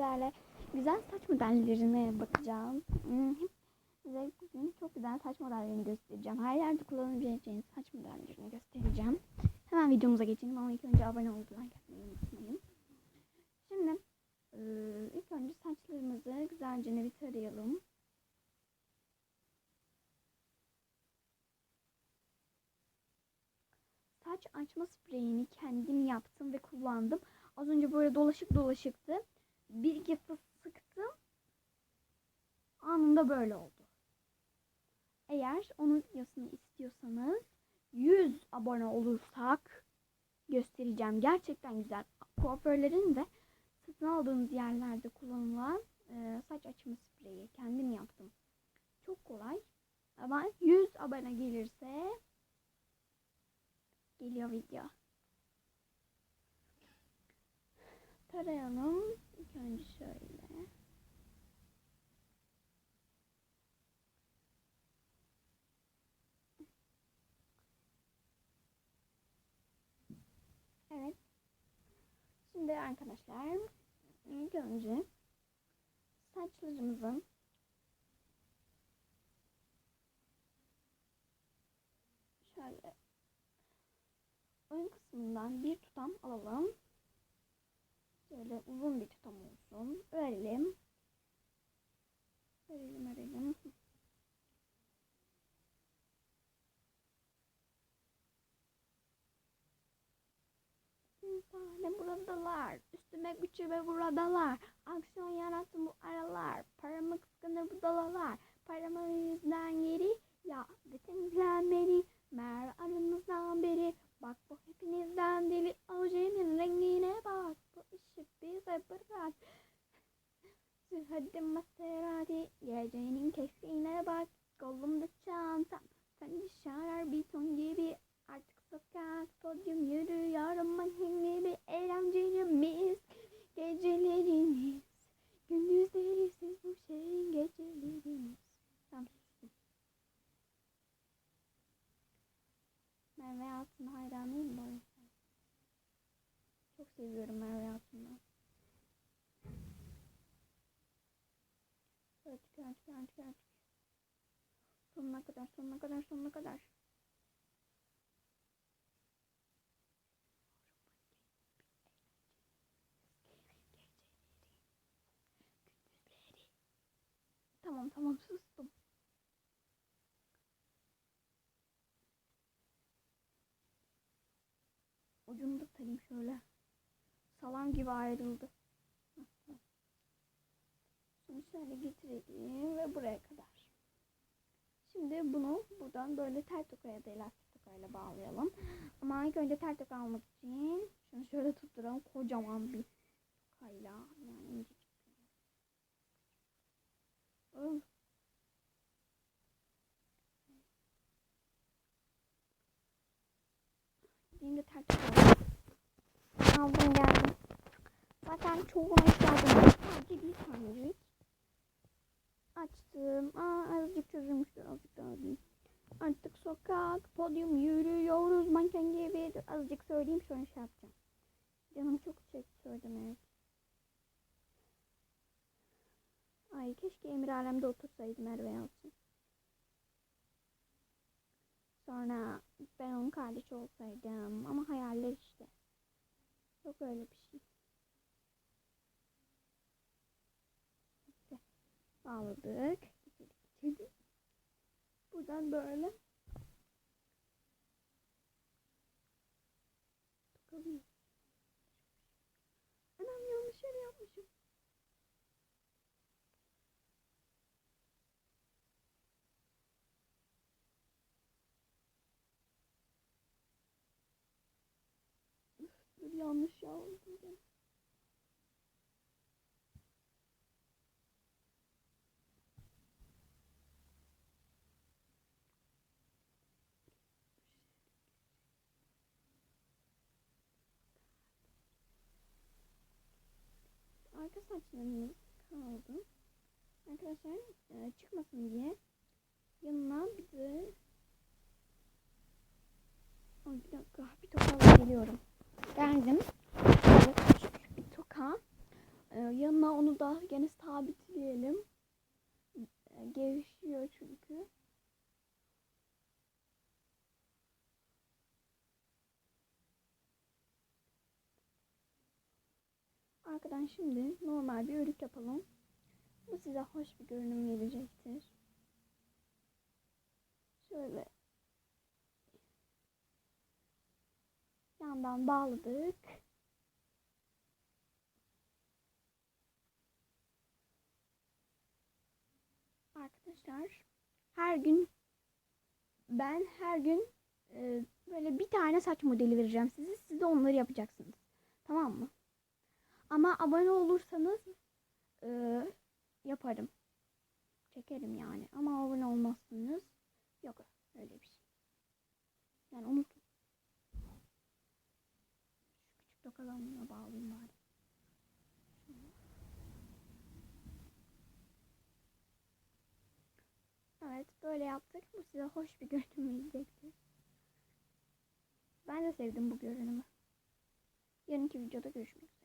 sizlerle güzel saç modellerine bakacağız. Hmm, Size bugün çok güzel saç modellerini göstereceğim. Her yerde kullanabileceğiniz saç modellerini göstereceğim. Hemen videomuza geçelim ama ilk önce abone olmayı unutmayın. Şimdi eee, ilk önce saçlarımızı güzelce bir tarayalım. Saç açma spreyini kendim yaptım ve kullandım. Az önce böyle dolaşık dolaşıktı. Bir iki fıs sıktım. Anında böyle oldu. Eğer onun videosunu istiyorsanız 100 abone olursak göstereceğim. Gerçekten güzel. Kuaförlerin de satın aldığınız yerlerde kullanılan e, saç açma spreyi. Kendim yaptım. Çok kolay. Ama 100 abone gelirse geliyor video. Tarayalım. Önce şöyle. Evet. Şimdi arkadaşlar ilk önce saçlarımızın şöyle ön kısmından bir tutam alalım. Şöyle uzun bir tutam olsun. Örelim. Örelim örelim. Tane buradalar. Üstüme güçüme buradalar. Aksiyon yarattım bu aralar. Paramı kıskanır bu dalalar. Paramı yüzden geri. Ya temizlenmeli. Mer aranızdan beri. Bak bu hepinizden deli. Ojenin rengine bak. Bu işi bize bırak. Hadi Maserati. Gecenin keyfine bak. Kolumda çantam. Sen şarar bir ton gibi. Artık sokak podyum yürüyorum manken gibi eğlencelimiz gecelerimiz gündüzleri siz bu şeyin gecelerimiz Tamam. Merve Altun hayranıyım bu arada. Çok seviyorum Merve Altun'u. Artık artık artık artık. Sonuna kadar sonuna kadar sonuna kadar. Tamam tamam sustum. Ucunu da tarayayım şöyle. Salam gibi ayrıldı. Şimdi şöyle getirelim ve buraya kadar. Şimdi bunu buradan böyle tel tokaya da elastik tokayla bağlayalım. Ama ilk önce tel toka almak için şunu şöyle tutturalım. Kocaman bir tokayla yani incecik. Öf. Benim tel toka aldım geldim. Zaten ihtiyacım yok. Sadece bir tanecik. Açtım. Aa, azıcık çözülmüştür. Azıcık daha diyeyim. Artık sokak, podyum yürüyoruz. Manken gibi. Dur, Azıcık söyleyeyim sonra şey yapacağım. Canım çok çekti söylemek. Ay keşke Emir Alem'de otursaydı Merve Yalçın. Sonra ben onun kardeşi olsaydım. Ama hayaller işte. Yok öyle bir şey. İşte bağladık. Buradan böyle. Dur yanlış yaptım. Arka saçlarımız kaldı. Arkadaşlar e, çıkmasın diye yanına bir de bir dakika bir toka alıp geliyorum. Geldim. Böyle küçük bir toka. Ee, yanına onu da gene sabitleyelim. E, gevşiyor çünkü. Arkadan şimdi normal bir örük yapalım. Bu size hoş bir görünüm verecektir. Şöyle yandan bağladık. Arkadaşlar her gün ben her gün e, böyle bir tane saç modeli vereceğim size. Siz de onları yapacaksınız. Tamam mı? Ama abone olursanız e, yaparım. Çekerim yani. Ama abone olmazsınız. Yok öyle bir şey. Yani unutun. Tokalarına bağlayayım bari. Evet böyle yaptık. Bu size hoş bir görünüm verecektir. Ben de sevdim bu görünümü. Yarınki videoda görüşmek üzere.